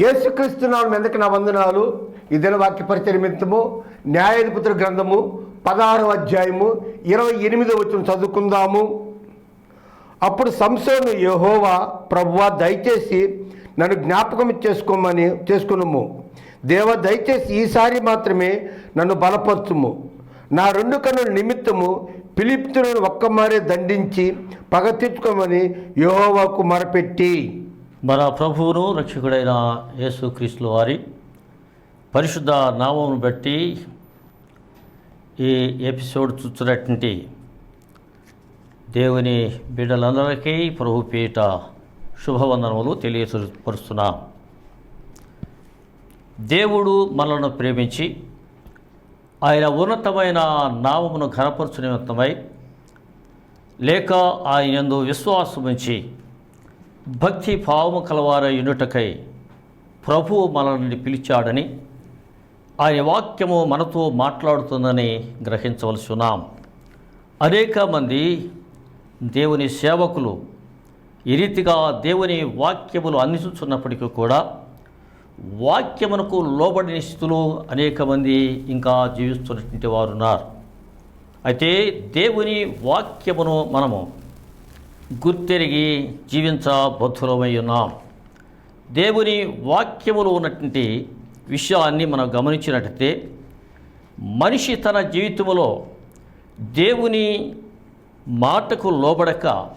యేసుక్రీస్తు నామం ఎందుకు నా వందనాలు? ఇదిన వాక్య పరిచయ నిమిత్తము న్యాయాధిపతుల గ్రంథము పదహారవ అధ్యాయము ఇరవై ఎనిమిదో వచ్చిన చదువుకుందాము. అప్పుడు సంసోను యహోవా ప్రభువా దయచేసి నన్ను జ్ఞాపకం చేసుకోమని చేసుకున్నాము దేవ దయచేసి ఈసారి మాత్రమే నన్ను బలపరచుము. నా రెండు కన్నుల నిమిత్తము పిలిప్తులను ఒక్కమారే దండించి పగ తీర్చుకోమని యహోవాకు మరపెట్టి. మన ప్రభువును రక్షకుడైన యేసుక్రీస్తుల వారి పరిశుద్ధ నామమును బట్టి ఈ ఎపిసోడ్ చూస్తున్నటువంటి దేవుని బిడ్డలందరికీ ప్రభు పీట శుభవందనములు తెలియపరుస్తున్నాం. దేవుడు మనలను ప్రేమించి ఆయన ఉన్నతమైన నామమును ఘనపరచు నిమిత్తమై లేక ఆయన ఎందు విశ్వాసముంచి భక్తి భావము కలవార యునుటకై ప్రభువు మనల్ని పిలిచాడని ఆయన వాక్యము మనతో మాట్లాడుతుందని గ్రహించవలసి ఉన్నాం. అనేక మంది దేవుని సేవకులు ఈ రీతిగా దేవుని వాక్యములు అందించుతున్నప్పటికీ కూడా వాక్యమునకు లోబడిన స్థితిలో అనేక మంది ఇంకా జీవిస్తున్నటువంటి వారు ఉన్నారు. అయితే దేవుని వాక్యమును మనము గుర్తెరిగి జీవించబద్ధులమై ఉన్నాం దేవుని వాక్యములో ఉన్నటువంటి విషయాన్ని మనం గమనించినట్టయితే మనిషి తన జీవితంలో దేవుని మాటకు లోబడక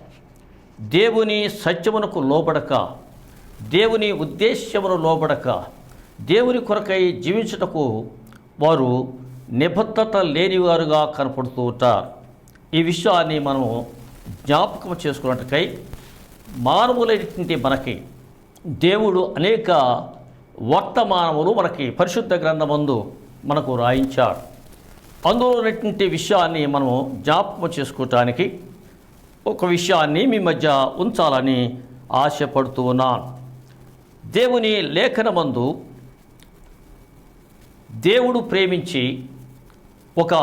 దేవుని సత్యమునకు లోబడక దేవుని ఉద్దేశ్యమును లోబడక దేవుని కొరకై జీవించుటకు వారు నిబద్ధత లేనివారుగా కనపడుతూ ఉంటారు. ఈ విషయాన్ని మనం జ్ఞాపకం చేసుకున్నట్టుకై మానవులైనటువంటి మనకి దేవుడు అనేక వర్తమానములు మనకి పరిశుద్ధ గ్రంథమందు మనకు రాయించాడు. అందులో ఉన్నటువంటి విషయాన్ని మనము జ్ఞాపకం చేసుకోవటానికి ఒక విషయాన్ని మీ మధ్య ఉంచాలని ఆశపడుతూ ఉన్నాను. దేవుని లేఖనమందు దేవుడు ప్రేమించి ఒక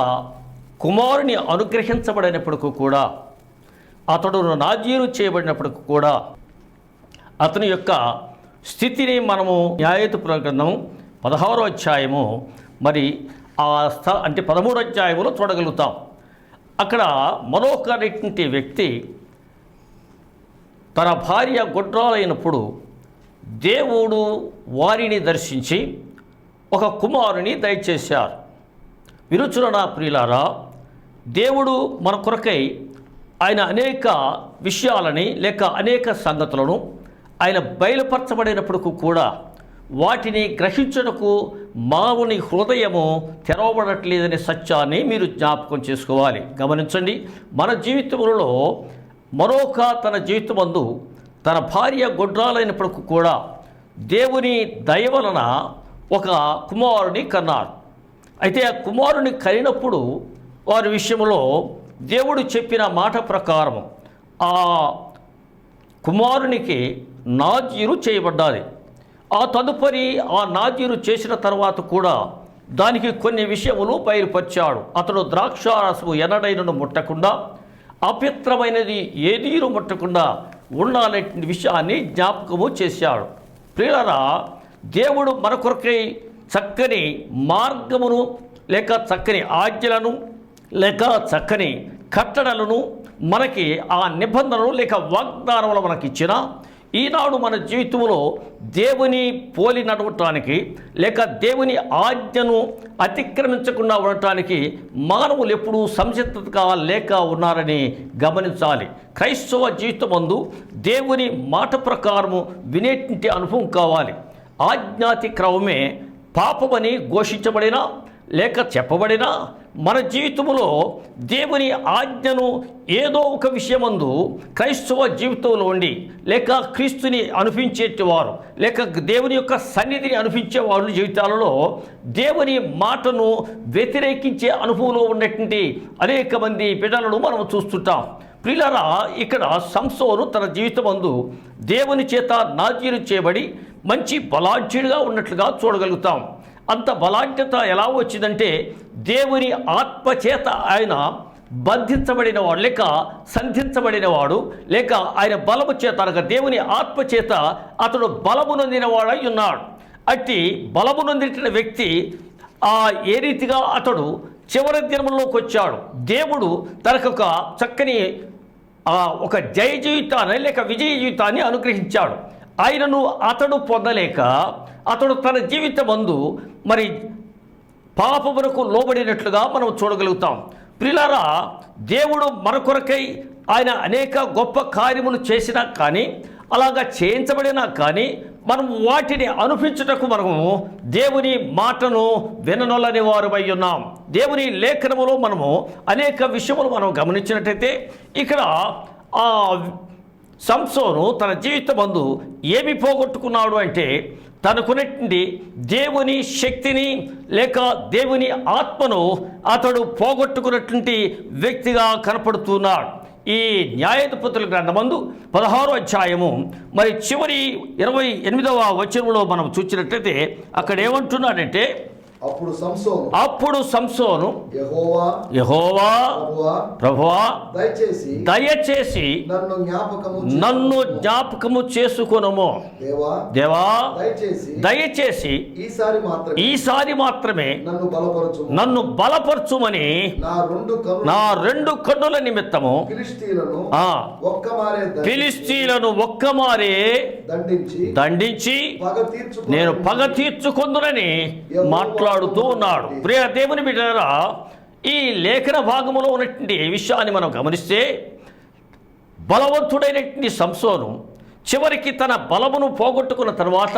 కుమారుని అనుగ్రహించబడినప్పటికీ కూడా అతడు నాజీరు చేయబడినప్పుడు కూడా అతని యొక్క స్థితిని మనము న్యాయత గ్రంథం పదహారో అధ్యాయము మరి ఆ స్థ అంటే పదమూడో అధ్యాయములో చూడగలుగుతాం. అక్కడ మరొకటి వ్యక్తి తన భార్య గొడ్రాలైనప్పుడు దేవుడు వారిని దర్శించి ఒక కుమారుని దయచేశారు. విరుచుల నా ప్రియులారా దేవుడు మన కొరకై ఆయన అనేక విషయాలని లేక అనేక సంగతులను ఆయన బయలుపరచబడినప్పటికీ కూడా వాటిని గ్రహించుటకు మానవుని హృదయము తెరవబడట్లేదనే సత్యాన్ని మీరు జ్ఞాపకం చేసుకోవాలి. గమనించండి మన జీవితంలో మరొక తన జీవితమందు తన భార్య గొడ్రాలైనప్పటికీ కూడా దేవుని దయ వలన ఒక కుమారుని కన్నారు. అయితే ఆ కుమారుని కనినప్పుడు వారి విషయంలో దేవుడు చెప్పిన మాట ప్రకారం ఆ కుమారునికి నాజీరు చేయబడ్డాలి. ఆ తదుపరి ఆ నాజీరు చేసిన తర్వాత కూడా దానికి కొన్ని విషయములు బయలుపరిచాడు. అతడు ద్రాక్షారసము ఎన్నడైనను ముట్టకుండా అపిత్రమైనది ఏదీరు ముట్టకుండా ఉండాలనే విషయాన్ని జ్ఞాపకము చేశాడు. ప్రియులరా దేవుడు మన కొరకై చక్కని మార్గమును లేక చక్కని ఆజ్ఞలను లేక చక్కని కట్టడలను మనకి ఆ నిబంధనలు లేక వాగ్దానములు మనకి ఇచ్చిన ఈనాడు మన జీవితంలో దేవుని పోలి నడవటానికి లేక దేవుని ఆజ్ఞను అతిక్రమించకుండా ఉండటానికి మానవులు ఎప్పుడూ సంసిద్ధతగా లేక ఉన్నారని గమనించాలి. క్రైస్తవ జీవితమందు దేవుని మాట ప్రకారము వినేటి అనుభవం కావాలి. ఆజ్ఞాతిక్రమమే పాపమని ఘోషించబడిన లేక చెప్పబడిన మన జీవితంలో దేవుని ఆజ్ఞను ఏదో ఒక విషయమందు క్రైస్తవ జీవితంలో ఉండి లేక క్రీస్తుని అనిపించేటివారు లేక దేవుని యొక్క సన్నిధిని అనిపించే వాళ్ళ జీవితాలలో దేవుని మాటను వ్యతిరేకించే అనుభవంలో ఉన్నటువంటి అనేక మంది బిడ్డలను మనం చూస్తుంటాం. పిల్లరా ఇక్కడ సంసోను తన జీవితమందు దేవుని చేత నాజీరు చేయబడి మంచి బలాఢ్యుడిగా ఉన్నట్లుగా చూడగలుగుతాం. అంత బలాఢ్యత ఎలా వచ్చిందంటే దేవుని ఆత్మచేత ఆయన ఆయన బంధించబడినవాడు లేక సంధించబడినవాడు లేక ఆయన బలము చేత అనగా దేవుని ఆత్మచేత అతడు బలము నొందినవాడై ఉన్నాడు. అట్టి బలము నొందిన వ్యక్తి ఆ ఏ రీతిగా అతడు చివరి దినంలోకి వచ్చాడు. దేవుడు తనకు ఒక చక్కని ఒక జయ జీవితాన్ని లేక విజయ జీవితాన్ని అనుగ్రహించాడు. ఆయనను అతడు పొందలేక అతడు తన జీవితమందు మరి పాపమునకు లోబడినట్లుగా మనం చూడగలుగుతాం. ప్రిలారా దేవుడు మన కొరకై ఆయన అనేక గొప్ప కార్యములు చేసినా కానీ అలాగా చేయించబడినా కానీ మనం వాటిని అనుభవించుటకు మనము దేవుని మాటను విననొల్లని వారుమై ఉన్నాం. దేవుని లేఖనములో మనము అనేక విషయములు మనం గమనించినట్టయితే ఇక్కడ ఆ సంసోను తన జీవితమందు ఏమి పోగొట్టుకున్నాడు అంటే తనకున్నటువంటి దేవుని శక్తిని లేక దేవుని ఆత్మను అతడు పోగొట్టుకున్నటువంటి వ్యక్తిగా కనపడుతున్నాడు. ఈ న్యాయాధిపతుల గ్రంథమందు పదహారో అధ్యాయము మరి చివరి ఇరవై ఎనిమిదవ వచనంలో మనం చూసినట్లయితే అక్కడ ఏమంటున్నాడంటే అప్పుడు సంసోను. అప్పుడు సంసోను. యెహోవా యహోవా ప్రభువా దయచేసి దయచేసి నన్ను జ్ఞాపకము నన్ను జ్ఞాపకము చేసుకొనము. దేవా దేవా దయచేసి దయచేసి ఈసారి మాత్రమే ఈసారి మాత్రమే నన్ను బలపరచు నన్ను బలపరచుమని నా రెండు కన్నులు నా రెండు కన్నుల నిమిత్తము ఫిలిస్తీన్లను ఆ ఒక్కమారే దండించి దండించి పగ తీర్చు నేను పగ తీర్చుకుందునని మాట్లాడుతూ ఉన్నాడు. ప్రియ దేవుని బిడ్డరా ఈ లేఖన భాగములో ఉన్నటువంటి విషయాన్ని మనం గమనిస్తే బలవంతుడైనటువంటి సంసోను చివరికి తన బలమును పోగొట్టుకున్న తర్వాత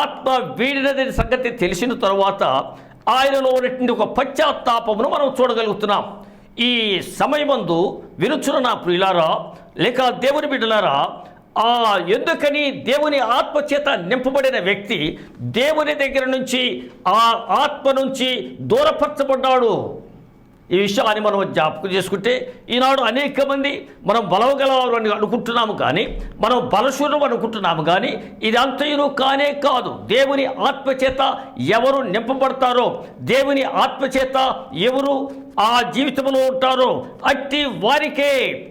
ఆత్మ వీడినది సంగతి తెలిసిన తరువాత ఆయనలో ఉన్నటువంటి ఒక పశ్చాత్తాపమును మనం చూడగలుగుతున్నాం. ఈ సమయమందు వినుచున్న నా ప్రియులారా లేక దేవుని బిడ్డలారా ఆ ఎందుకని దేవుని ఆత్మచేత నింపబడిన వ్యక్తి దేవుని దగ్గర నుంచి ఆ ఆత్మ నుంచి దూరపరచబడ్డాడు. ఈ విషయాన్ని మనం జ్ఞాపకం చేసుకుంటే ఈనాడు అనేక మంది మనం బలవగలవారు అని అనుకుంటున్నాము కానీ మనం బలశూరం అనుకుంటున్నాము కానీ ఇది అంతయును కానే కాదు. దేవుని ఆత్మచేత ఎవరు నింపబడతారో దేవుని ఆత్మచేత ఎవరు ఆ జీవితంలో ఉంటారో అట్టి వారికే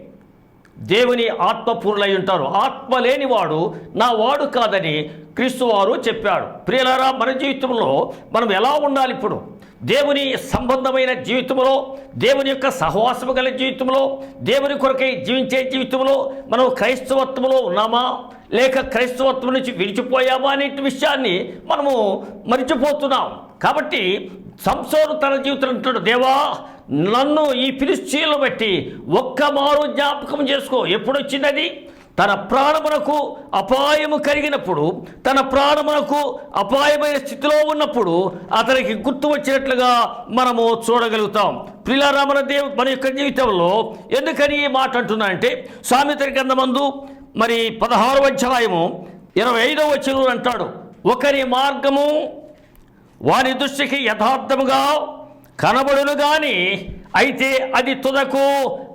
దేవుని ఆత్మపూర్ణులై ఉంటారు. ఆత్మ లేనివాడు నా వాడు కాదని క్రీస్తు వారు చెప్పాడు ప్రియులారా మన జీవితంలో మనం ఎలా ఉండాలి ఇప్పుడు? దేవుని సంబంధమైన జీవితంలో దేవుని యొక్క సహవాసము గల జీవితంలో దేవుని కొరకై జీవించే జీవితంలో మనం క్రైస్తవత్వంలో ఉన్నామా? లేక క్రైస్తవత్వం నుంచి విడిచిపోయామా అనే విషయాన్ని మనము మరిచిపోతున్నాం. కాబట్టి సంసోను తన జీవితంలో అంటాడు దేవా నన్ను ఈ ఫిలిస్తీన్లు బట్టి ఒక్క మారు జ్ఞాపకం చేసుకో. ఎప్పుడు తన ప్రాణమునకు అపాయము కలిగినప్పుడు తన ప్రాణమునకు అపాయమైన స్థితిలో ఉన్నప్పుడు అతనికి గుర్తు వచ్చినట్లుగా మనము చూడగలుగుతాం. ప్రిలారా మన దేవు మన యొక్క జీవితంలో ఎందుకని ఈ మాట అంటున్నా అంటే సామెత గ్రంథమందు మరి పదహారు అధ్యాయము ఇరవై ఐదవ వచనం అంటాడు ఒకరి మార్గము వారి దృష్టికి యథార్థముగా కనబడును గాని అయితే అది తుదకు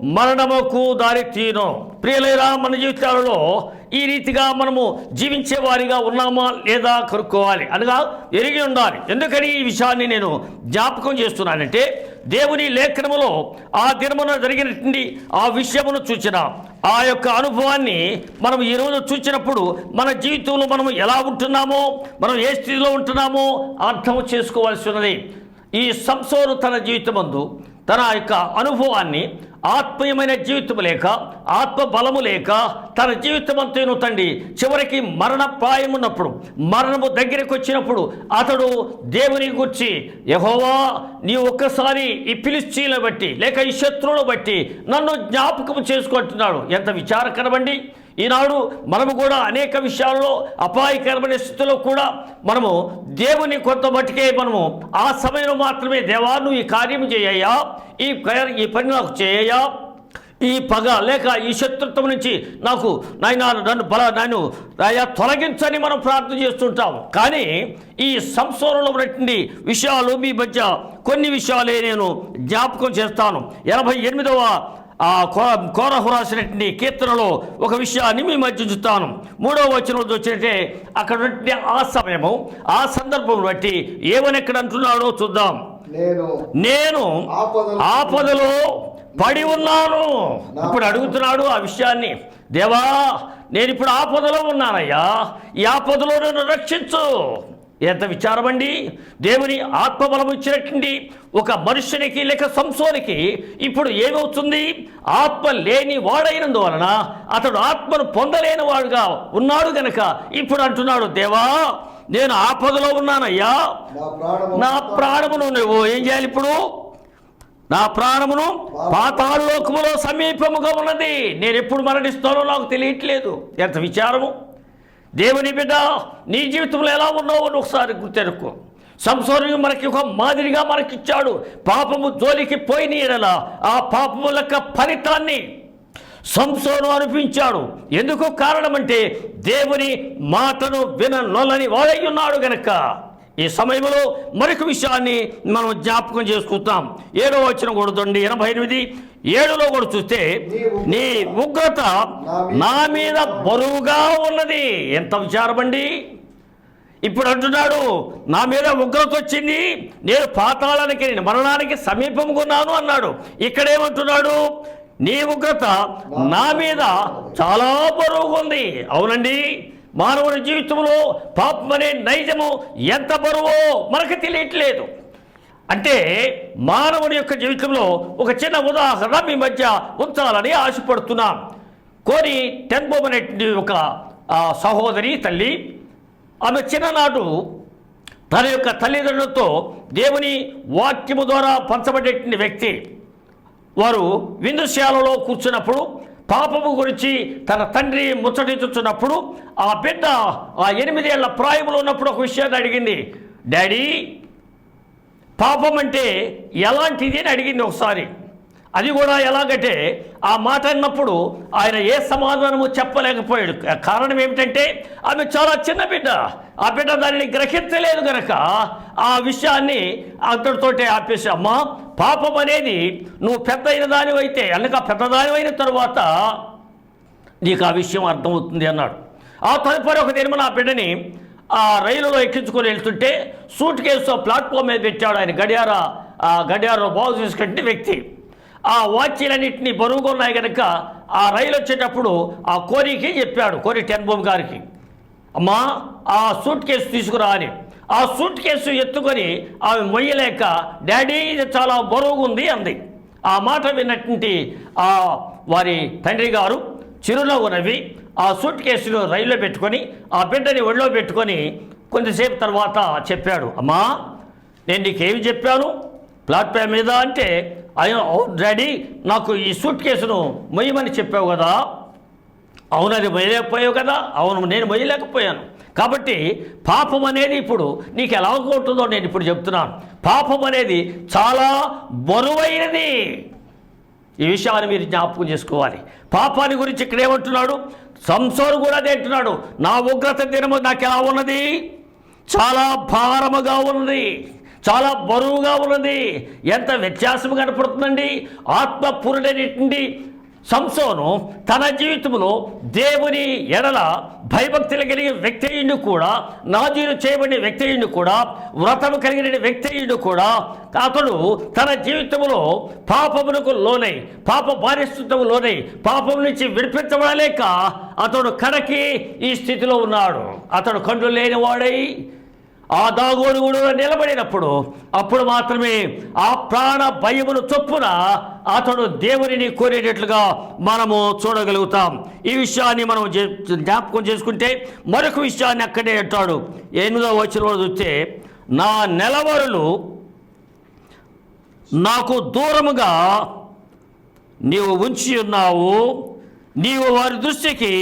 మరణముకు దారితీను ప్రియులైరా మన జీవితాలలో ఈ రీతిగా మనము జీవించే వారిగా ఉన్నామా లేదా కనుక్కోవాలి. అనగా ఎరిగి ఉండాలి. ఎందుకని ఈ విషయాన్ని నేను జ్ఞాపకం చేస్తున్నానంటే దేవుని లేఖనములో ఆ దినమున జరిగినటువంటి ఆ విషయమును చూచిన ఆ యొక్క అనుభవాన్ని మనం ఈరోజు చూసినప్పుడు మన జీవితంలో మనం ఎలా ఉంటున్నామో మనం ఏ స్థితిలో ఉంటున్నామో అర్థం చేసుకోవాల్సి ఉన్నది. ఈ సంసోరు తన జీవితమందు తన యొక్క అనుభవాన్ని ఆత్మీయమైన జీవితం లేక ఆత్మ బలము లేక తన జీవితం తండి తండ్రి. చివరికి మరణ ప్రాయం ఉన్నప్పుడు మరణము దగ్గరికి వచ్చినప్పుడు అతడు దేవుని గుర్చి యహోవా నీ ఒక్కసారి ఈ పిలిస్తీలను బట్టి లేక ఈ శత్రువులు బట్టి నన్ను జ్ఞాపకం చేసుకుంటున్నాడు ఎంత విచారకరమండి! ఈనాడు మనము కూడా అనేక విషయాల్లో అపాయకరమైన స్థితిలో కూడా మనము దేవుని కొంత మట్టుకే మనము ఆ సమయంలో మాత్రమే దేవా నువ్వు ఈ కార్యం చేయయా ఈ ఈ పని నాకు చేయయా ఈ పగ లేక ఈ శత్రుత్వం నుంచి నాకు నాయన నన్ను బల నన్ను రాయా తొలగించని మనం ప్రార్థన చేస్తుంటాం. కానీ ఈ సంసారంలో ఉన్నటువంటి విషయాలు మీ మధ్య కొన్ని విషయాలే నేను జ్ఞాపకం చేస్తాను. ఎనభై ఎనిమిదవ ఆ కోరహు రాసినటువంటి కీర్తనలో ఒక విషయాన్ని మీ మధ్య ఉంచుతాను. మూడవ వచనంలో వచ్చినట్టే అక్కడ ఆ సమయము ఆ సందర్భం బట్టి ఏమని ఎక్కడ అంటున్నాడో చూద్దాం. నేను ఆపదలో పడి ఉన్నాను. ఇప్పుడు అడుగుతున్నాడు ఆ విషయాన్ని. దేవా నేను ఇప్పుడు ఆపదలో ఉన్నానయ్యా. ఈ ఆపదలో నన్ను రక్షించు. ఎంత విచారమండి? దేవుని ఆత్మబలం ఇచ్చినటువంటి ఒక మనుష్యునికి లేక సంసోనికి ఇప్పుడు ఏమవుతుంది? ఆత్మ లేని వాడైనందువలన అతడు ఆత్మను పొందలేని వాడుగా ఉన్నాడు గనక ఇప్పుడు అంటున్నాడు దేవా నేను ఆపదలో ఉన్నానయ్యా. నా ప్రాణము నా ప్రాణమును నువ్వు ఏం చేయాలి ఇప్పుడు? నా ప్రాణమును పాతాళలోకములో సమీపముగా ఉన్నది. నేను ఎప్పుడు మరణిస్తానో నాకు తెలియట్లేదు. ఎంత విచారము! దేవుని బిడ్డ నీ జీవితంలో ఎలా ఉన్నావో అని ఒకసారి గుర్తెరుకో సంసారం మనకి ఒక మాదిరిగా మనకిచ్చాడు. పాపము జోలికి పోయిన ఎడల ఆ పాపము యొక్క ఫలితాన్ని సంసోను అనిపించాడు ఎందుకు కారణమంటే దేవుని మాటను విననొల్లని వాడై ఉన్నాడు గనక. ఈ సమయంలో మరొక విషయాన్ని మనం జ్ఞాపకం చేసుకుంటాం. ఏడో వచ్చిన కూడదండి ఎనభై ఎనిమిది. ఏడులో కూడా చూస్తే నీ ఉగ్రత నా మీద బరువుగా ఉన్నది. ఎంత విచారమండి ఇప్పుడు అంటున్నాడు నా మీద ఉగ్రత వచ్చింది నేను పాతాళానికి నేను మరణానికి సమీపంగా ఉన్నాను అన్నాడు. ఇక్కడేమంటున్నాడు నీ ఉగ్రత నా మీద చాలా బరువుగా ఉంది. అవునండి. మానవుని జీవితంలో పాపం అనే నైజము ఎంత బరువో మనకు తెలియట్లేదు. అంటే మానవుని యొక్క జీవితంలో ఒక చిన్న ఉదాహరణ మీ మధ్య ఉంచాలని ఆశపడుతున్నాం. కోరి టెన్బోమ్ అనే ఒక సహోదరి తల్లి ఆమె చిన్ననాడు తన యొక్క తల్లిదండ్రులతో దేవుని వాక్యము ద్వారా పంచబడేటువంటి వ్యక్తి. వారు విందుశాలలో కూర్చున్నప్పుడు పాపము గురించి తన తండ్రి ముచ్చటించుచున్నప్పుడు ఆ బిడ్డ ఆ ఎనిమిదేళ్ళ ప్రాయములో ఉన్నప్పుడు ఒక విషయాన్ని అడిగింది. డాడీ పాపం అంటే ఎలాంటిది? అని అడిగింది ఒకసారి. అది కూడా ఎలాగంటే ఆ మాట అన్నప్పుడు ఆయన ఏ సమాధానము చెప్పలేకపోయాడు. కారణం ఏమిటంటే ఆమె చాలా చిన్న బిడ్డ. ఆ బిడ్డ దానిని గ్రహించలేదు గనక ఆ విషయాన్ని అతడితోటే ఆపేసి అమ్మా పాపం అనేది నువ్వు పెద్ద అయిన దానివైతే అనగా పెద్దదానివైన తరువాత నీకు ఆ విషయం అర్థమవుతుంది అన్నాడు. ఆ తదుపరి ఒక దినమన ఆ బిడ్డని ఆ రైలులో ఎక్కించుకొని వెళ్తుంటే సూట్ కేసు ప్లాట్ఫామ్ మీద పెట్టాడు ఆయన గడియార ఆ గడియారంలో బాగు తీసుకుంటే వ్యక్తి. ఆ వాచీలన్నింటినీ బరువుగా ఉన్నాయి కనుక ఆ రైలు వచ్చేటప్పుడు ఆ కోరికి చెప్పాడు కోరి టెన్బోమ్ గారికి. అమ్మా ఆ సూట్ కేసు తీసుకురా అని ఆ సూట్ కేసు ఎత్తుకొని ఆమె మొయ్యలేక డాడీ ఇది చాలా బరువుగా ఉంది అంది. ఆ మాట విన్నటువంటి ఆ వారి తండ్రి గారు చిరునవ్వు నవ్వి ఆ సూట్ కేసును రైల్లో పెట్టుకొని ఆ బిడ్డని ఒళ్ళో పెట్టుకొని కొంతసేపు తర్వాత చెప్పాడు అమ్మా నేను నీకేమి చెప్పాను? ప్లాట్ఫామ్ మీద అంటే అయ్యో డాడీ నాకు ఈ సూట్ కేసును మొయ్యమని చెప్పావు కదా. అవునది మొయ్యలేకపోయావు కదా. అవును నేను మొయ్యలేకపోయాను. కాబట్టి పాపం అనేది ఇప్పుడు నీకు ఎలా ఉంటుందో నేను ఇప్పుడు చెప్తున్నాను. పాపం అనేది చాలా బరువైనది. ఈ విషయాన్ని మీరు జ్ఞాపకం చేసుకోవాలి. పాపాన్ని గురించి ఇక్కడ ఏమంటున్నాడు? సంసోరు కూడా అదే అంటున్నాడు. నా ఉగ్రత దినము నాకు ఎలా ఉన్నది? చాలా భారముగా ఉన్నది. చాలా బరువుగా ఉన్నది. ఎంత వ్యత్యాసం కనపడుతుందండి? ఆత్మపూర్ణుడైనటువంటి సంసోను తన జీవితంలో దేవుని ఎడల భయభక్తులు కలిగిన వ్యక్తి అయ్యిండు కూడా నాజీరు చేయబడిన వ్యక్తి అయ్యిండు కూడా వ్రతము కలిగిన వ్యక్తి అయ్యిండు కూడా అతడు తన జీవితంలో పాపమునకు లోనై పాప బారిస్తము లోనై పాపం నుంచి విడిపించబడలేక అతడు కడకి ఈ స్థితిలో ఉన్నాడు. అతడు కండ్లు లేనివాడై ఆ దాగోడు కూడా నిలబడినప్పుడు అప్పుడు మాత్రమే ఆ ప్రాణ భయమును చొప్పున అతడు దేవునిని కోరేటట్లుగా మనము చూడగలుగుతాం. ఈ విషయాన్ని మనం జ్ఞాపకం చేసుకుంటే మరొక విషయాన్ని అక్కడే అంటాడు. ఎనిమిదో వచ్చిన రోజు చూస్తే నా నెలవరులు నాకు దూరముగా నీవు ఉంచి ఉన్నావు నీవు వారి దృష్టికి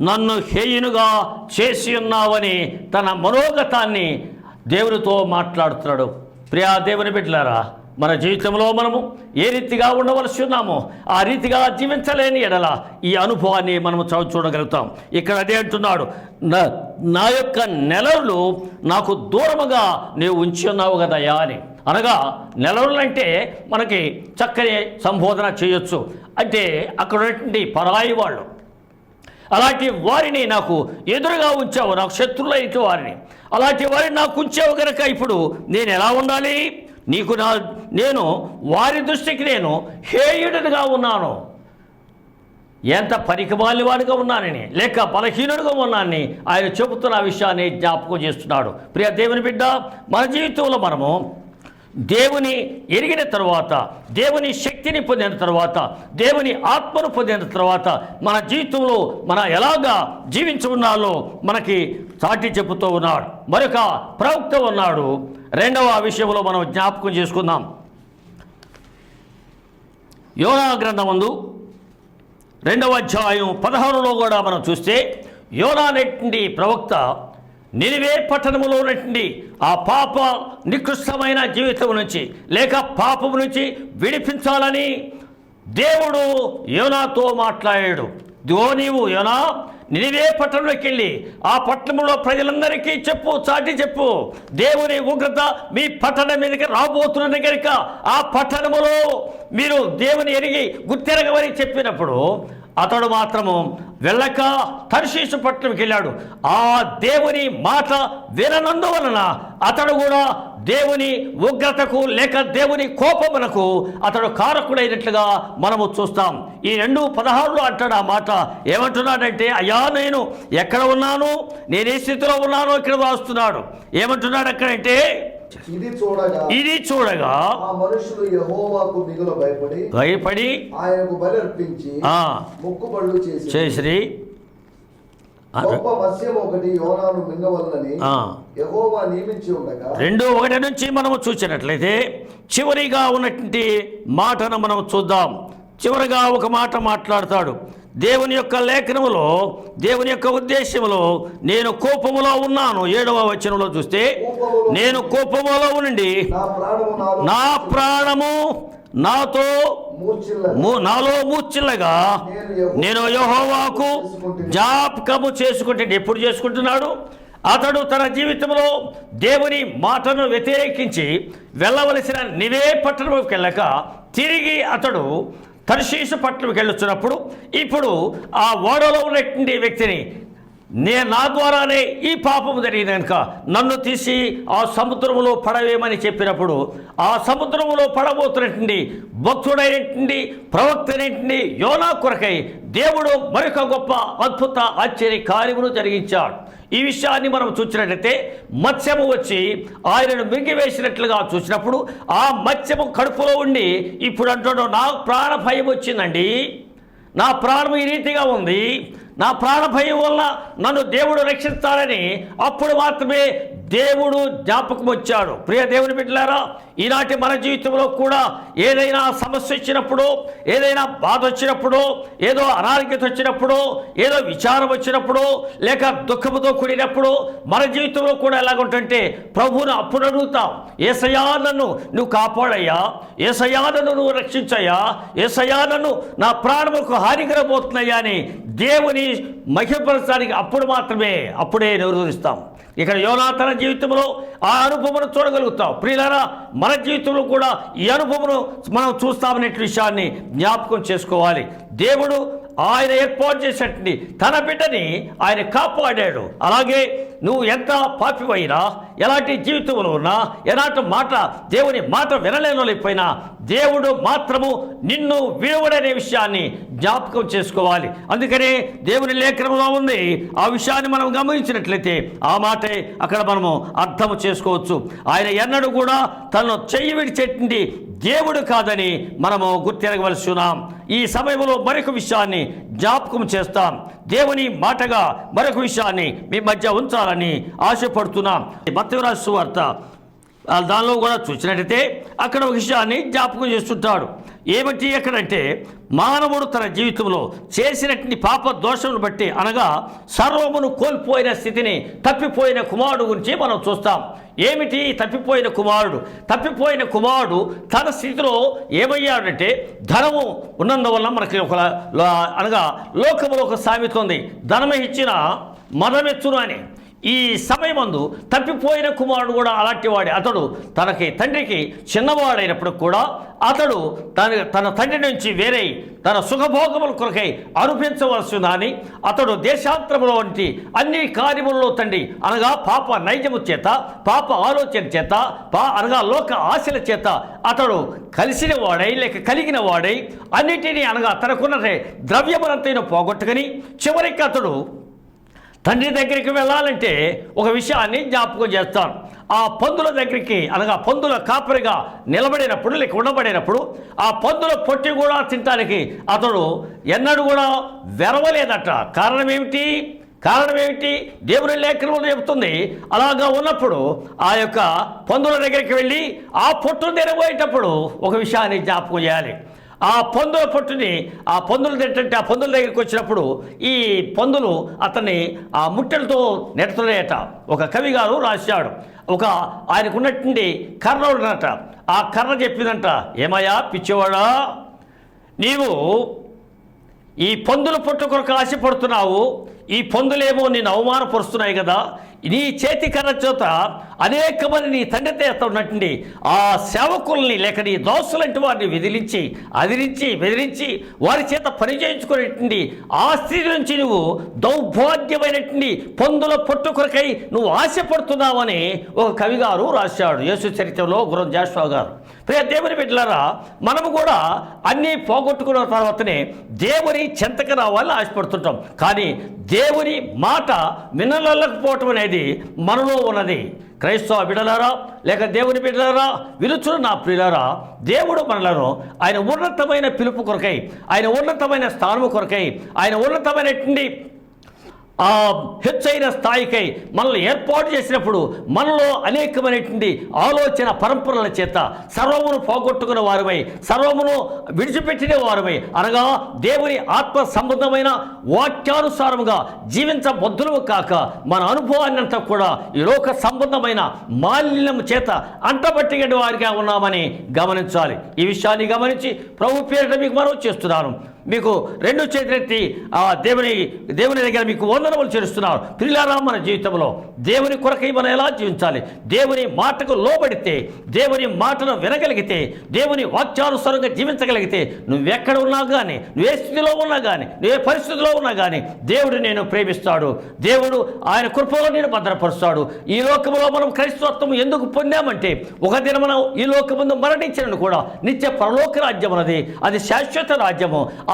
నన్ను హేయునుగా చేసి ఉన్నావని తన మనోగతాన్ని దేవునితో మాట్లాడుతున్నాడు. ప్రియా దేవుని బిడ్డలారా మన జీవితంలో మనము ఏ రీతిగా ఉండవలసి ఉన్నామో ఆ రీతిగా జీవించలేని ఎడల ఈ అనుభవాన్ని మనము చదువు చూడగలుగుతాం. ఇక్కడ అదే అంటున్నాడు. నా నా యొక్క నెలలు నాకు దూరముగా నీవు ఉంచి ఉన్నావు కదయా అని. అనగా నెలలంటే అంటే మనకి చక్కని సంబోధన చేయొచ్చు. అంటే అక్కడ ఉన్నటువంటి పరాయి వాళ్ళు. అలాంటి వారిని నాకు ఎదురుగా ఉంచావు నాకు శత్రువులు అయితే వారిని. అలాంటి వారిని నాకు ఉంచావు కనుక ఇప్పుడు నేను ఎలా ఉండాలి? నీకు నా నేను వారి దృష్టికి నేను హేయుడిగా ఉన్నాను. ఎంత పరికమాలివాడిగా ఉన్నానని లేక బలహీనుడిగా ఉన్నానని ఆయన చెబుతున్న విషయాన్ని జ్ఞాపకం చేస్తున్నాడు. ప్రియ దేవుని బిడ్డ మన జీవితంలో మనము దేవుని ఎరిగిన తర్వాత దేవుని శక్తిని పొందిన తర్వాత దేవుని ఆత్మను పొందిన తర్వాత మన జీవితంలో మన ఎలాగా జీవించి ఉన్నాలో మనకి చాటి చెబుతూ ఉన్నాడు. మరొక ప్రవక్త ఉన్నాడు రెండవ విషయంలో మనం జ్ఞాపకం చేసుకుందాం. యోనా గ్రంథమందు రెండవ అధ్యాయం పదహారులో కూడా మనం చూస్తే యోనా నెట్టిండి ప్రవక్త నినివే పట్టణములో ఉన్నటువంటి ఆ పాప నికృష్టమైన జీవితం నుంచి లేక పాపము నుంచి విడిపించాలని దేవుడు యోనాతో మాట్లాడాడు. దో నీవు యోనా నినివే పట్టణంలోకి వెళ్ళి ఆ పట్టణంలో ప్రజలందరికీ చెప్పు చాటి చెప్పు. దేవుని ఉగ్రత మీ పట్టణం మీదకి రాబోతున్నది కనుక ఆ పట్టణములో మీరు దేవుని ఎరిగి గుర్తెరగమని చెప్పినప్పుడు అతడు మాత్రము వెళ్ళక తర్శీసు పట్టణంకి వెళ్ళాడు ఆ దేవుని మాట విననందువలన అతడు కూడా దేవుని ఉగ్రతకు లేక దేవుని కోపమునకు అతడు కారకుడైనట్లుగా మనము చూస్తాం. ఈ రెండు పదహారులో అంటాడు ఆ మాట. ఏమంటున్నాడంటే అయ్యా నేను ఎక్కడ ఉన్నాను? నేను ఏ స్థితిలో ఉన్నానో ఇక్కడ రాస్తున్నాడు ఏమంటున్నాడు అక్కడంటే ఇది చూడగా ఇది చూడగా ఆ మనుషులు యెహోవాకు మిగుల భయపడి భయపడి ఆయనకు బలి అర్పించి ఆ, మొక్కుబళ్ళు చేసి రెండు ఒకటి నుంచి మనము చూసినట్లయితే చివరిగా ఉన్నటువంటి మాటను మనం చూద్దాం. చివరిగా ఒక మాట మాట్లాడతాడు. దేవుని యొక్క లేఖనములో దేవుని యొక్క ఉద్దేశములో నేను కోపములో ఉన్నాను. ఏడవ వచనంలో చూస్తే నేను కోపములో ఉండి నా ప్రాణము నాలో నా ప్రాణము నాతో నాలో మూర్చిల్లగా నేను యెహోవాకు జ్ఞాపకము చేసుకుంటే ఎప్పుడు చేసుకుంటున్నాడు? అతడు తన జీవితంలో దేవుని మాటను వ్యతిరేకించి వెళ్ళవలసిన నివే పట్టణంకి వెళ్ళక తిరిగి అతడు తర్శీసు పట్టణంకి వెళ్ళొచ్చినప్పుడు ఇప్పుడు ఆ ఓడలో ఉన్నటువంటి వ్యక్తిని నే నా ద్వారానే ఈ పాపము జరిగింది కనుక నన్ను తీసి ఆ సముద్రములో పడవేమని చెప్పినప్పుడు ఆ సముద్రములో పడబోతున్నటువంటి భక్తుడైనటువంటి ప్రవక్తైనటువంటి యోనా కొరకై దేవుడు మరొక గొప్ప అద్భుత ఆశ్చర్య కార్యమును జరిగించాడు. ఈ విషయాన్ని మనం చూసినట్లయితే మత్స్యము వచ్చి ఆయనను మింగివేసినట్లుగా చూసినప్పుడు ఆ మత్స్యము కడుపులో ఉండి ఇప్పుడు అంటున్నాడు నాకు ప్రాణ భయం వచ్చిందండి. నా ప్రాణం ఈ రీతిగా ఉంది. నా ప్రాణ భయం వల్ల నన్ను దేవుడు రక్షిస్తాడని అప్పుడు మాత్రమే దేవుడు జ్ఞాపకం వచ్చాడు ప్రియ దేవుని బిడ్డలారా ఈనాటి మన జీవితంలో కూడా ఏదైనా సమస్య వచ్చినప్పుడు ఏదైనా బాధ వచ్చినప్పుడు ఏదో అనారోగ్యత వచ్చినప్పుడు ఏదో విచారం వచ్చినప్పుడు లేక దుఃఖముతో కూడినప్పుడు మన జీవితంలో కూడా ఎలాగుంటుంటే ప్రభువును అప్పుడు అడుగుతాం ఏసయా నన్ను నువ్వు కాపాడయ్యా. ఏసయా నన్ను నువ్వు రక్షించయ్యా. ఏసయా నన్ను నా ప్రాణముకు హానికరబోతున్నాయా అని దేవుని మహిమపరచడానికి అప్పుడు మాత్రమే అప్పుడే నిర్వహిస్తాం ఇక్కడ యోనాతన జీవితంలో ఆ అనుభవమును చూడగలుగుతాం ప్రియులారా మన జీవితంలో కూడా ఈ అనుభవమును మనం చూస్తామనే విషయాన్ని జ్ఞాపకం చేసుకోవాలి. దేవుడు ఆయన ఏర్పాటు చేసినటువంటి తన బిడ్డని ఆయన కాపాడాడు. అలాగే నువ్వు ఎంత పాపిపోయినా ఎలాంటి జీవితంలో ఉన్నా ఎలాంటి మాట దేవుని మాట వినలేనోలేకపోయినా దేవుడు మాత్రము నిన్ను విడవడనే విషయాన్ని జ్ఞాపకం చేసుకోవాలి. అందుకనే దేవుని లేఖనంలో ఉంది. ఆ విషయాన్ని మనం గమనించినట్లయితే ఆ మాటే అక్కడ మనము అర్థం చేసుకోవచ్చు. ఆయన ఎన్నడూ కూడా తను చెయ్యి విడిచేటువంటి దేవుడు కాదని మనము గుర్తిరగవలసి ఉన్నాం. ఈ సమయంలో మరొక విషయాన్ని జ్ఞాపకం చేస్తాం. దేవుని మాటగా మరొక విషయాన్ని మీ మధ్య ఉంచాలని ఆశపడుతున్నాం. మత్స్యరాజు వార్త దానిలో కూడా చూసినట్టయితే అక్కడ ఒక విషయాన్ని జ్ఞాపకం చేస్తుంటాడు. ఏమిటి ఎక్కడంటే మానవుడు తన జీవితంలో చేసినటువంటి పాప దోషమును బట్టి అనగా సర్వమును కోల్పోయిన స్థితిని తప్పిపోయిన కుమారుడు గురించి మనం చూస్తాం. ఏమిటి తప్పిపోయిన కుమారుడు? తప్పిపోయిన కుమారుడు తన స్థితిలో ఏమయ్యాడంటే ధనము ఉన్నందువల్ల మనకి ఒక అనగా లోకములో ఒక సామెత ఉంది. ధనమే ఇచ్చిన మదమెచ్చును అని. ఈ సమయమందు తప్పిపోయిన కుమారుడు కూడా అలాంటి వాడే. అతడు తనకి తండ్రికి చిన్నవాడైనప్పుడు కూడా అతడు తన తన తండ్రి నుంచి వేరే తన సుఖభోగముల కొరకై అనిపించవలసిందని అతడు దేశాంతరములో వంటి అన్ని కార్యములలో తండ్రి అనగా పాప నైజము చేత పాప ఆలోచన చేత పా అనగా లోక ఆశల చేత అతడు కలిసిన వాడై లేక కలిగిన వాడై అన్నిటినీ అనగా తనకున్న ద్రవ్యములంతైనా పోగొట్టుకుని చివరికి అతడు తండ్రి దగ్గరికి వెళ్ళాలంటే ఒక విషయాన్ని జ్ఞాపకం చేస్తాను ఆ పందుల దగ్గరికి అనగా పందుల కాపరిగా నిలబడినప్పుడు లేక ఉండబడినప్పుడు ఆ పందుల పొట్టి కూడా తినటానికి అతడు ఎన్నడూ కూడా వెరవలేదట. కారణం ఏమిటి? కారణం ఏమిటి? దేవుని లేఖను చెబుతుంది. అలాగా ఉన్నప్పుడు ఆ యొక్క పందుల దగ్గరికి వెళ్ళి ఆ పొట్టును తెరబోయేటప్పుడు ఒక విషయాన్ని జ్ఞాపకం చేయాలి. ఆ పందుల పొట్టుని ఆ పందులు ఏంటంటే ఆ పందుల దగ్గరికి వచ్చినప్పుడు ఈ పందులు అతన్ని ఆ ముట్టెలతో నెడుతున్నాయట ఒక కవి గారు రాశాడు. ఒక ఆయనకు ఉన్నటువంటి కర్ర ఉన్నట ఆ కర్ర చెప్పిందంట ఏమయ్యా పిచ్చివాడా? నీవు ఈ పందుల పొట్టు కొరకు ఆశపడుతున్నావు. ఈ పందులేమో నేను అవమానపరుస్తున్నాయి కదా. నీ చేతి కర్ర చేత అనేక మంది నీ తండ్రి చేత ఉన్నటువంటి ఆ సేవకుల్ని లేక నీ దోస్తులంటి వారిని విదిలించి అదిరించి బెదిరించి వారి చేత పరిచయించుకునేటువంటి ఆ స్త్రీ నుంచి నువ్వు దౌర్భాగ్యమైనటువంటి పొందుల పొట్టు కొరకై నువ్వు ఆశపడుతున్నావని ఒక కవిగారు రాశాడు యేసు చరిత్రలో గురం జాషువా గారు. ప్రియ దేవుని బిడ్డలారా మనము కూడా అన్నీ పోగొట్టుకున్న తర్వాతనే దేవుని చెంతకు రావాలని ఆశపడుతుంటాం. కానీ దేవుని మాట వినలేకపోవటం అనేది మనలో ఉన్నది. క్రైస్తవ బిడలారా లేక దేవుని బిడలారా విలుచుడు నా ప్రియులారా దేవుడు మనలను ఆయన ఉన్నతమైన పిలుపు కొరకై ఆయన ఉన్నతమైన స్థానము కొరకై ఆయన ఉన్నతమైనటువంటి ఆ హెచ్చైన స్థాయికై మనల్ని ఏర్పాటు చేసినప్పుడు మనలో అనేకమైనటువంటి ఆలోచన పరంపరల చేత సర్వమును పోగొట్టుకున్న వారమై సర్వమును విడిచిపెట్టిన వారమై అనగా దేవుని ఆత్మ సంబంధమైన వాక్యానుసారముగా జీవించబద్ధులము కాక మన అనుభవాన్ని అంతా కూడా ఈ లోక సంబంధమైన మాలిన్యం చేత అంటబట్టిన వారిగా ఉన్నామని గమనించాలి. ఈ విషయాన్ని గమనించి ప్రభు పేరిట మీకు మనం చేస్తున్నాను. మీకు రెండు చేతులెత్తి ఆ దేవుని దేవుని దగ్గర మీకు వందనములు చేస్తున్నారు పిల్లారా మన జీవితంలో దేవుని కొరకై మనం ఎలా జీవించాలి? దేవుని మాటకు లోబడితే దేవుని మాటను వినగలిగితే దేవుని వాక్యానుసారంగా జీవించగలిగితే నువ్వెక్కడ ఉన్నా కానీ నువ్వే స్థితిలో ఉన్నా కానీ నువ్వే పరిస్థితిలో ఉన్నా కానీ దేవుడు నేను ప్రేమిస్తాడు. దేవుడు ఆయన కృపలో నేను భద్రపరుస్తాడు. ఈ లోకంలో మనం క్రైస్తవత్వం ఎందుకు పొందామంటే ఒక దిన మనం ఈ లోకముందు మరణించినను కూడా నిత్య పరలోక రాజ్యం అన్నది అది శాశ్వత రాజ్యము. ఆ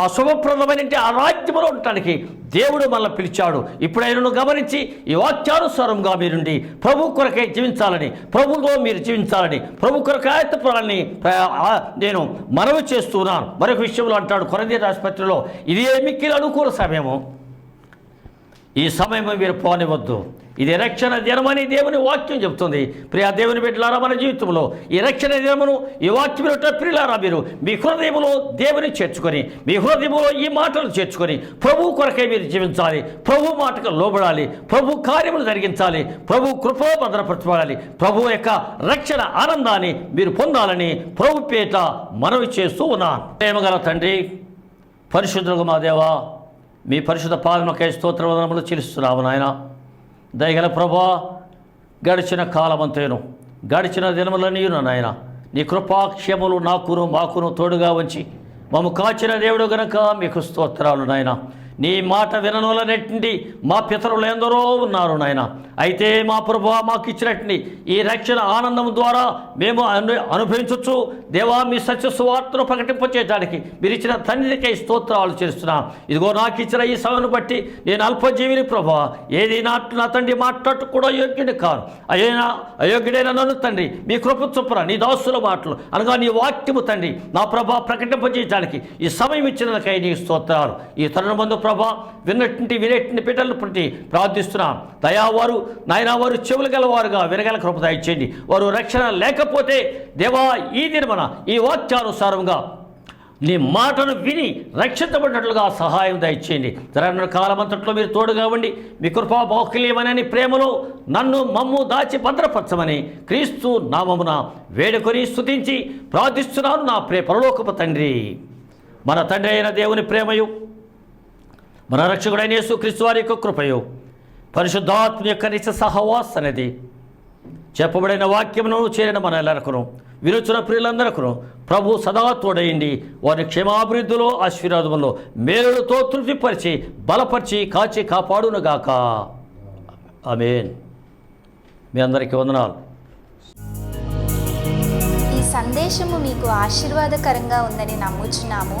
ఆ శుభప్రదమైన ఆ రాజ్యములో ఉండటానికి దేవుడు మనల్ని పిలిచాడు. ఇప్పుడైనను గమనించి ఈ వాక్యానుసారంగా మీరుండి ప్రభు కొరకై జీవించాలని ప్రభుతో మీరు జీవించాలని ప్రభు కొరకు ఆయత్తపడాలని నేను మనవి చేస్తున్నాను. మరొక విషయంలో అంటాడు కొరందీ ఆసుపత్రిలో ఇది మిక్కిలి అనుకూల సమయము? ఈ సమయం మీరు పోనివద్దు ఇది రక్షణ దినమని దేవుని వాక్యం చెబుతుంది. ప్రియా దేవుని బిడ్డలారా మన జీవితంలో ఈ రక్షణ దినమును ఈ వాక్యం ప్రియులారా మీరు? మీ హృదయంలో దేవుని చేర్చుకొని మీ హృదయంలో ఈ మాటలు చేర్చుకొని ప్రభు కొరకై మీరు జీవించాలి. ప్రభు మాటకు లోబడాలి. ప్రభు కార్యములు జరిగించాలి. ప్రభు కృపలో భద్రపరచబడాలి. ప్రభు యొక్క రక్షణ ఆనందాన్ని మీరు పొందాలని ప్రభు పేట మనవి చేస్తూ ఉన్నాను ప్రేమగల తండ్రి పరిశుద్ధులకు మా దేవా మీ పరిశుద్ధ పాలనకై స్తోత్రవదనములు చెల్లిస్తున్నాము నాయన. దయగల ప్రభా గడిచిన కాలమంతేను. గడిచిన దినములనీయును నాయన. నీ కృపాక్షములు నాకును మాకును తోడుగా ఉంచి మమ్ము కాచిన దేవుడు గనక మీకు స్తోత్రాలు నాయన. నీ మాట విననులనెట్టి మా పితరులు ఎందరో ఉన్నారు నాయన. అయితే మా ప్రభు మాకు ఇచ్చినట్టు ఈ రక్షణ ఆనందం ద్వారా మేము అను అనుభవించవచ్చు దేవా మీ సత్య సువార్తను ప్రకటింపచేయడానికి మీరు ఇచ్చిన తండ్రికై స్తోత్రాలు చేస్తున్నాం. ఇదిగో నాకు ఇచ్చిన ఈ సమయను బట్టి నేను అల్పజీవిని ప్రభా ఏది నా నా తండ్రి మాట్లాడటం కూడా యోగ్యుని కాను అయ్యా అయోగ్యుడైన నన్ను తండ్రి మీ కృప చొప్పున నీ దాసుల మాటలు అనగా నీ వాక్యము తండ్రి నా ప్రభా ప్రకటింపజేయడానికి ఈ సమయం ఇచ్చినకై నీ స్తోత్రాలు. ఈ తరుణమందు ప్రభా విన్నటువంటి వినేటువంటి బిడ్డలు పుట్టి ప్రార్థిస్తున్నాం. దయావారు నాయనా వారు చెవులు గలవారుగా వినగల కృప దయచేయండి. వారు రక్షణ లేకపోతే దేవా ఈ దినమన ఈ వాక్యానుసారంగా నీ మాటను విని రక్షించబడినట్లుగా సహాయం దయచేయండి. జరగని కాలమంతట్లో మీరు తోడుగా ఉండి మీ కృపా బాహుల్యమనని ప్రేమలో నన్ను మమ్ము దాచి భద్రపరచమని క్రీస్తు నామమున వేడుకొని స్తుతించి ప్రార్థిస్తున్నాను నా ప్రే పరలోకపు తండ్రి. మన తండ్రి అయిన దేవుని ప్రేమయు మన రక్షకుడైన యేసు క్రీస్తు వారి యొక్క కృపయు. పరిశుద్ధాత్మ యొక్క నిత్య అనేది చెప్పబడిన వాక్యమును చేరిన మన ఎల్లరకును విరుచున ప్రియులందరకును ప్రభు సదా తోడయండి వారి క్షేమాభివృద్ధిలో ఆశీర్వాదములో మేలులతో తృప్తిపరిచి బలపరిచి కాచి కాపాడునుగాక. ఆమేన్. మీ అందరికీ వందనాలు. ఈ సందేశము మీకు ఆశీర్వాదకరంగా ఉందని నమ్ముచున్నాము.